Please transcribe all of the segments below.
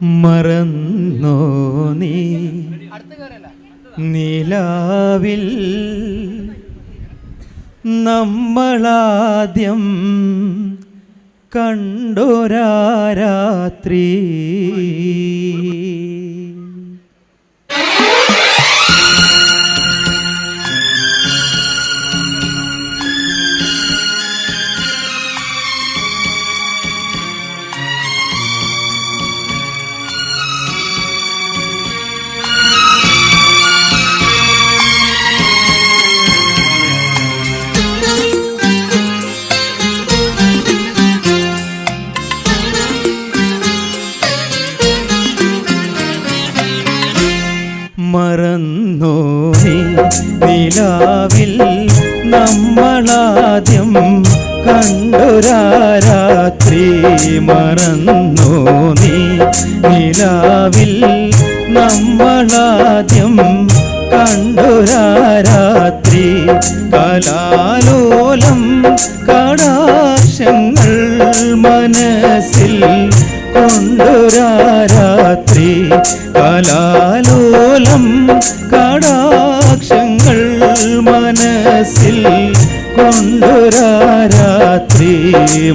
മറന്നോ നീ? നിലാവിൽ നമ്മളാദ്യം കണ്ടൊരാ മറന്നോ? നിലാവിൽ നമ്മളാദ്യം കണ്ടൊരാരാത്രി മറന്നോ? നീ നിലാവിൽ നമ്മളാദ്യം കണ്ടൊരാരാത്രി കലാലോലം കടാശങ്ങൾ മനസ്സിൽ കൊണ്ടൊരാ രാത്രി കലാലോലം കടാക്ഷങ്ങൾ മനസ്സിൽ കൊണ്ടൊരാരാത്രി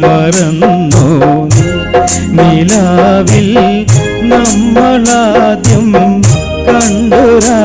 മറന്നു. നിലാവിൽ നമ്മളാദ്യം കണ്ടൊരാ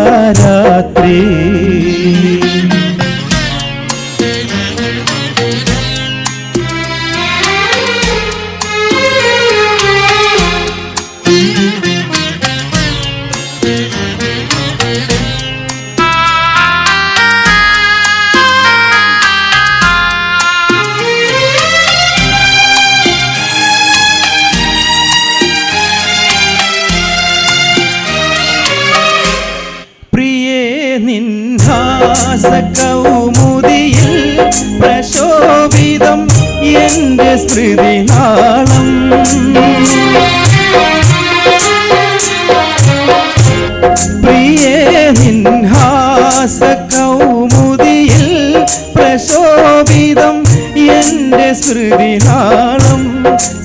നിൻഹാസ കൗമുദിയിൽ പ്രശോഭിതം എന്റെ സ്മൃതി നാളം. പ്രിയേ നിൻഹാസ കൗമുദിയിൽ പ്രശോഭിതം എന്റെ സ്മൃതി നാളം.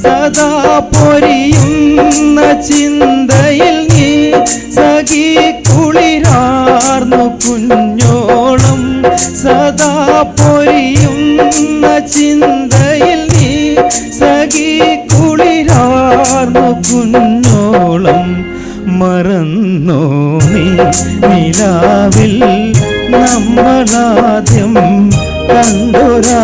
സദാ പൊരിയുന്ന ചിന്തയിൽ സഖി കുളിരാർന്നു കുഞ്ഞോളം മറന്നോ നീ? നിലാവിൽ നമ്മളാദ്യം കണ്ടൊരാ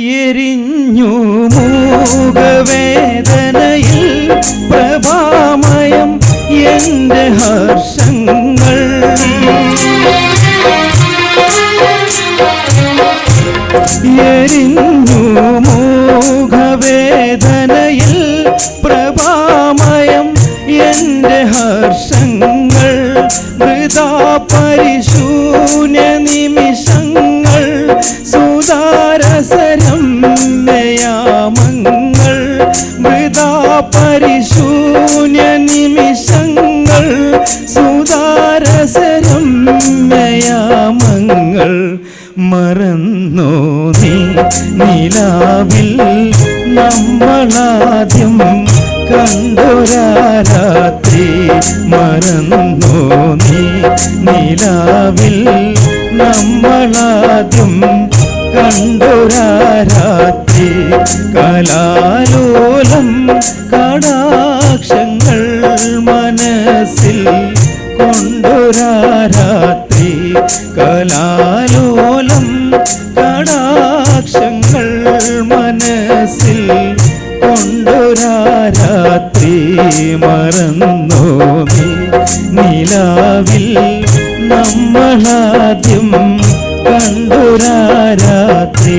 എരിഞ്ഞു മൂകവേദനയിൽ പ്രഭാമയം എന്റെ ഹർഷങ്ങൾ. എരിഞ്ഞു മൂകവേദനയിൽ പ്രഭാമയം എന്റെ ഹർഷങ്ങൾ. മൃദാ നിലാവിൽ നമ്മളാദ്യം കണ്ടൊരാരാത്രി രാത്രി മറന്നോ നീ. നിലാവിൽ നമ്മളാദ്യം കണ്ടൊരാരാത്രി കലാലോലം കടാക്ഷങ്ങൾ മനസ്സിൽ കൊണ്ടൊരാ രാത്രി മനസ്സിൽ കൊണ്ടൊരാരാത്രി മറന്നു നിലാവിൽ നമ്മളാദ്യം കണ്ടൊരാ രാത്രി